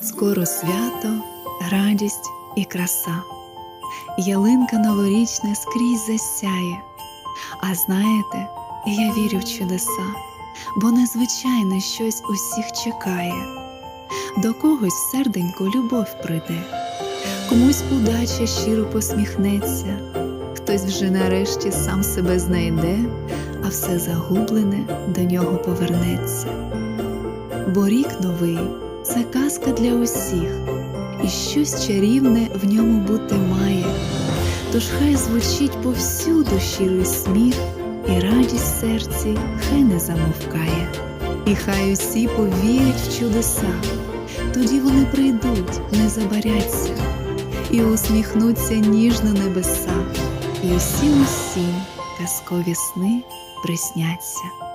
От скоро свято, радість і краса. Ялинка новорічна скрізь засяє. А знаєте, я вірю в чудеса, бо незвичайне щось усіх чекає. До когось серденько любов прийде, комусь удача щиро посміхнеться, хтось вже нарешті сам себе знайде, а все загублене до нього повернеться. Бо рік новий це казка для усіх, і щось чарівне в ньому бути має. Тож хай звучить повсюду щирий сміх, і радість серці хай не замовкає. І хай усі повірять в чудеса, тоді вони прийдуть, не забаряться, і усміхнуться ніжно небеса, і усім усім казкові сни присняться.